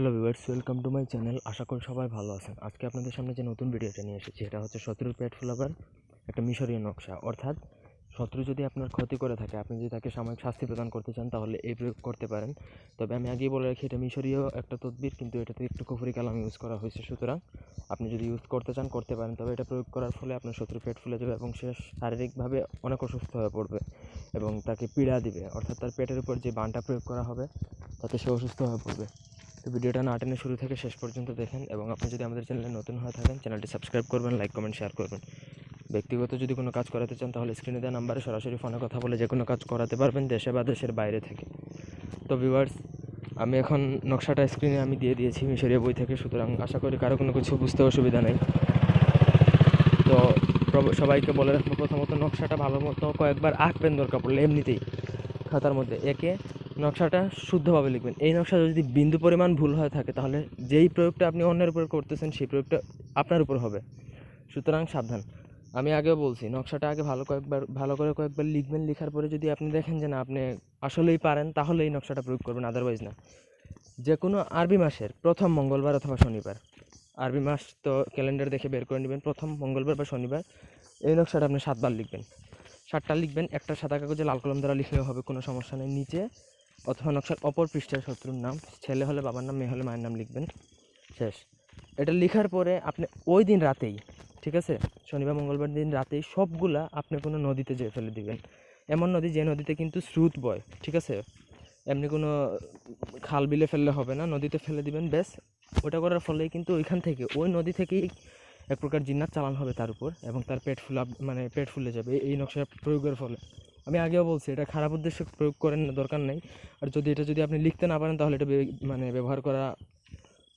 Hello viewers welcome to my channel আশা করি সবাই ভালো আছেন। আজকে আপনাদের সামনে যে নতুন ভিডিওটা নিয়ে এসেছি, এটা হচ্ছে শত্রুর পেট ফুলাবার একটা মিশরীয় নকশা। অর্থাৎ শত্রু যদি আপনার ক্ষতি করে থাকে, আপনি যদি তাকে সাময়িক শাস্তি প্রদান করতে চান, তাহলে এই প্রয়োগ করতে পারেন। তবে আমি আগেই বলে রাখি, এটা মিশরীয় একটা তদবির, কিন্তু এটাতে একটু কুফুরি কালাম ইউজ করা হয়েছে। সুতরাং আপনি যদি ইউজ করতে চান, করতে পারেন। তবে এটা প্রয়োগ করার ফলে আপনার শত্রু পেট ফুলে যাবে এবং সে শারীরিকভাবে অনেক অসুস্থ হয়ে পড়বে এবং তাকে পীড়া দিবে। অর্থাৎ তার পেটের উপর যে বানটা প্রয়োগ করা হবে, তাতে সে অসুস্থ হয়ে পড়বে। তো ভিডিওটা না টেনে শুরু থেকে শেষ পর্যন্ত দেখেন এবং আপনি যদি আমাদের চ্যানেলে নতুন হয়ে থাকেন, চ্যানেলটি সাবস্ক্রাইব করবেন, লাইক, কমেন্ট, শেয়ার করবেন। ব্যক্তিগত যদি কোনো কাজ করাতে চান, তাহলে স্ক্রিনে দেওয়া নাম্বারে সরাসরি ফোনে কথা বলে যে কোনো কাজ করাতে পারবেন দেশে বা দেশের বাইরে থেকে। তো ভিউয়ার্স আমি এখন নকশাটা স্ক্রিনে আমি দিয়ে দিয়েছি মিশরীয় বই থেকে, সুতরাং আশা করি কারও কোনো কিছু বুঝতে অসুবিধা নেই। তো সবাইকে বলে রাখব প্রথমত, নকশাটা ভালো মতো কয়েকবার আঁকবেন দরকার পড়লে, এমনিতেই খাতার মধ্যে একে নকশাটা শুদ্ধভাবে লিখবেন। এই নকশা যদি বিন্দু পরিমাণ ভুল হয়ে থাকে, তাহলে যেই প্রয়োগটা আপনি অন্যের উপর করতেছেন, সেই প্রয়োগটা আপনার উপর হবে। সুতরাং সাবধান। আমি আগেও বলছি, নকশাটা আগে ভালো কয়েকবার, ভালো করে কয়েকবার লিখবেন। লেখার পরে যদি আপনি দেখেন যে না, আপনি আসলেই পারেন তাহলে এই নকশাটা প্রয়োগ করবেন আদারওয়াইজ না। যে কোনো আরবি মাসের প্রথম মঙ্গলবার অথবা শনিবার। আরবি মাস তো ক্যালেন্ডার দেখে বের করে নেবেন, প্রথম মঙ্গলবার বা শনিবার। এই নকশাটা আপনি সাতবার লিখবেন। সাতটা লিখবেন, একটা সাদা কাগজে লাল কলম দ্বারা লিখলেও হবে, কোনো সমস্যা নেই। নিচে অথবা নকশার অপর পৃষ্ঠায় শত্রুর নাম, ছেলে হলে বাবার নাম, মেয়ে হলে মায়ের নাম লিখবেন। শেষ। এটা লেখার পরে আপনি ওই দিন রাতেই, ঠিক আছে? শনিবার মঙ্গলবার দিন রাতেই সবগুলা আপনি কোনো নদীতে যেয়ে ফেলে দিবেন। এমন নদী যে নদীতে কিন্তু স্রোত বয়, ঠিক আছে? এমনি কোনো খাল বিলে ফেললে হবে না, নদীতে ফেলে দিবেন, ব্যাস। ওটা করার ফলে কিন্তু ওইখান থেকে, ওই নদী থেকেই এক প্রকার জিন্নাত চালান হবে তার উপর, এবং তার পেট ফুলা মানে পেট ফুলে যাবে, এই নকশা প্রয়োগের ফলে। আমি আগেও বলছি, এটা খারাপ উদ্দেশ্যে প্রয়োগ করেন দরকার নেই। আর যদি এটা যদি আপনি লিখতে না পারেন, তাহলে এটা মানে ব্যবহার করা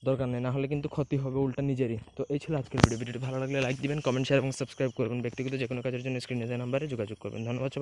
দরকার নেই না হলে কিন্তু ক্ষতি হবে উল্টা নিজেরই। তো এই ছিল আজকের ভিডিও। ভিডিওটি ভালো লাগলে লাইক দিবেন কমেন্ট শেয়ার এবং সাবস্ক্রাইব করবেন। ব্যক্তিগত যে কোনো কাজের জন্য স্ক্রিনে দেওয়া নাম্বারে যোগাযোগ করবেন। ধন্যবাদ।